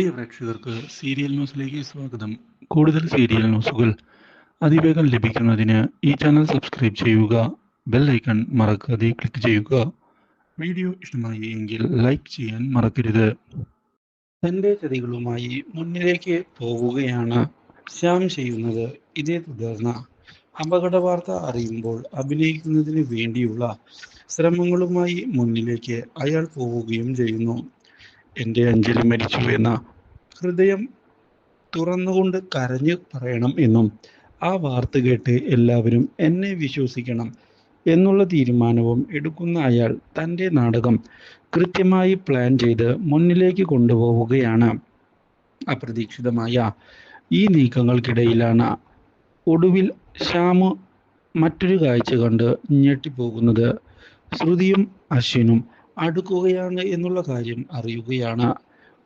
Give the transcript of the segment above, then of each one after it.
പ്രിയ പ്രേക്ഷകർക്ക് സീരിയൽ ന്യൂസിലേക്ക് സ്വാഗതം. കൂടുതൽ സീരിയൽ ന്യൂസുകൾ അതിവേഗം ലഭിക്കുന്നതിന് ഈ ചാനൽ സബ്സ്ക്രൈബ് ചെയ്യുക ബെൽ ഐക്കൺ മറക്കാതെ ക്ലിക്ക് ചെയ്യുക. വീഡിയോ ഇഷ്ടമായി എങ്കിൽ ലൈക്ക് ചെയ്യാൻ മറക്കരുത്. തന്റെ ചതികളുമായി മുന്നിലേക്ക് പോവുകയാണ് ശ്യാം ചെയ്യുന്നത്. ഇതേ തുടർന്ന് അപകട വാർത്ത അറിയുമ്പോൾ അഭിനയിക്കുന്നതിന് വേണ്ടിയുള്ള ശ്രമങ്ങളുമായി മുന്നിലേക്ക് അയാൾ പോവുകയും ചെയ്യുന്നു. എന്റെ അഞ്ജലി മരിച്ചു എന്ന ഹൃദയം തുറന്നുകൊണ്ട് കരഞ്ഞു പറയണം എന്നും ആ വാർത്ത കേട്ട് എല്ലാവരും എന്നെ വിശ്വസിക്കണം എന്നുള്ള തീരുമാനവും എടുക്കുന്ന അയാൾ തന്റെ നാടകം കൃത്യമായി പ്ലാൻ ചെയ്ത് മുന്നിലേക്ക് കൊണ്ടുപോവുകയാണ്. അപ്രതീക്ഷിതമായ ഈ നീക്കങ്ങൾക്കിടയിലാണ് ഒടുവിൽ ശ്യാമു മറ്റൊരു കാഴ്ച കണ്ട് ഞെട്ടിപ്പോകുന്നത്. ശ്രുതിയും അശ്വിനും അടുക്കുകയാണ് എന്നുള്ള കാര്യം അറിയുകയാണ്.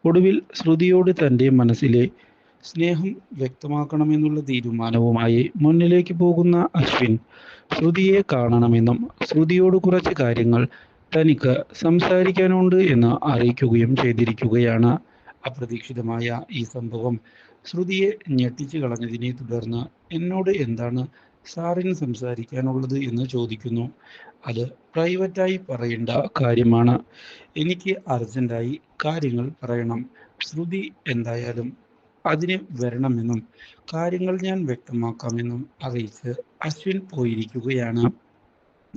ഒടുവിൽ ശ്രുതിയോട് തന്റെ മനസ്സിലെ സ്നേഹം വ്യക്തമാക്കണമെന്നുള്ള തീരുമാനവുമായി മുന്നിലേക്ക് പോകുന്ന അശ്വിൻ ശ്രുതിയെ കാണണമെന്നും ശ്രുതിയോട് കുറച്ച് കാര്യങ്ങൾ തനിക്ക് സംസാരിക്കാനുണ്ട് എന്ന് അറിയിക്കുകയും ചെയ്തിരിക്കുകയാണ്. അപ്രതീക്ഷിതമായ ഈ സംഭവം ശ്രുതിയെ ഞെട്ടിച്ചു കളഞ്ഞതിനെ തുടർന്ന് എന്നോട് എന്താണ് സാറിന് സംസാരിക്കാനുള്ളത് എന്ന് ചോദിക്കുന്നു. അത് പ്രൈവറ്റായി പറയേണ്ട കാര്യമാണ്. എനിക്ക് അർജന്റായി കാര്യങ്ങൾ പറയണം. ശ്രുതി എന്തായാലും അതിന് വരണമെന്നും കാര്യങ്ങൾ ഞാൻ വ്യക്തമാക്കാമെന്നും അറിയിച്ച് അശ്വിൻ പോയിരിക്കുകയാണ്.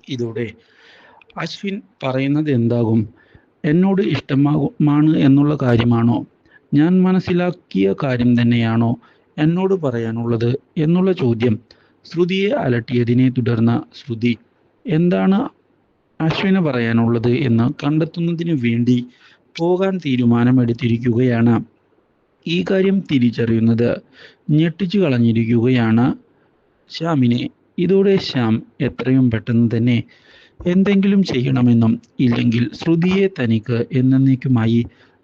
ഇതോടെ അശ്വിൻ പറയുന്നത് എന്താകും? എന്നോട് ഇഷ്ടമാകുമാണ് എന്നുള്ള കാര്യമാണോ? ഞാൻ മനസ്സിലാക്കിയ കാര്യം തന്നെയാണോ എന്നോട് പറയാനുള്ളത് എന്നുള്ള ചോദ്യം ശ്രുതിയെ അലട്ടിയതിനെ തുടർന്ന് ശ്രുതി എന്താണ് അശ്വിന് പറയാനുള്ളത് എന്ന് കണ്ടെത്തുന്നതിന് വേണ്ടി പോകാൻ തീരുമാനമെടുത്തിരിക്കുകയാണ്. ഈ കാര്യം തിരിച്ചറിയുന്നത് ഞെട്ടിച്ചു കളഞ്ഞിരിക്കുകയാണ് ശ്യാമിനെ. ഇതോടെ ശ്യാം എത്രയും പെട്ടെന്ന് തന്നെ എന്തെങ്കിലും ചെയ്യണമെന്നും ഇല്ലെങ്കിൽ ശ്രുതിയെ തനിക്ക് എന്നേക്കുമായി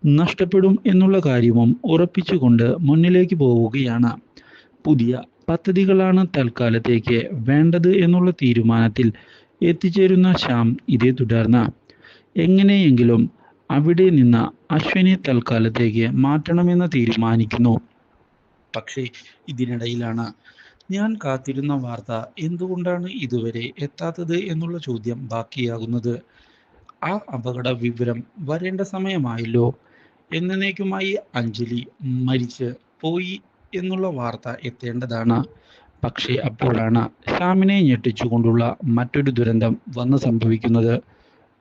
നഷ്ടപ്പെടും എന്നുള്ള കാര്യവും ഉറപ്പിച്ചുകൊണ്ട് മുന്നിലേക്ക് പോവുകയാണ്. പുതിയ പദ്ധതികളാണ് തൽക്കാലത്തേക്ക് വേണ്ടത് എന്നുള്ള തീരുമാനത്തിൽ എത്തിച്ചേരുന്ന ശ്യാം ഇതേ തുടർന്ന്. എങ്ങനെയെങ്കിലും അവിടെ നിന്ന് അശ്വിനെ തൽക്കാലത്തേക്ക് മാറ്റണമെന്ന് തീരുമാനിക്കുന്നു. പക്ഷേ ഇതിനിടയിലാണ് ഞാൻ കാത്തിരുന്ന വാർത്ത എന്തുകൊണ്ടാണ് ഇതുവരെ എത്താത്തത് എന്നുള്ള ചോദ്യം ബാക്കിയാകുന്നത്. ആ അപകട വിവരം വരേണ്ട സമയമായല്ലോ. എന്നേക്കുമായി അഞ്ജലി മരിച്ച് പോയി. എന്നുള്ള വാർത്ത എത്തേണ്ടതാണ്. പക്ഷേ അപ്പോഴാണ് ഷാമിനെ ഞെട്ടിച്ചുകൊണ്ടുള്ള മറ്റൊരു ദുരന്തം വന്ന് സംഭവിക്കുന്നത്.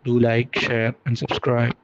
Do like share and subscribe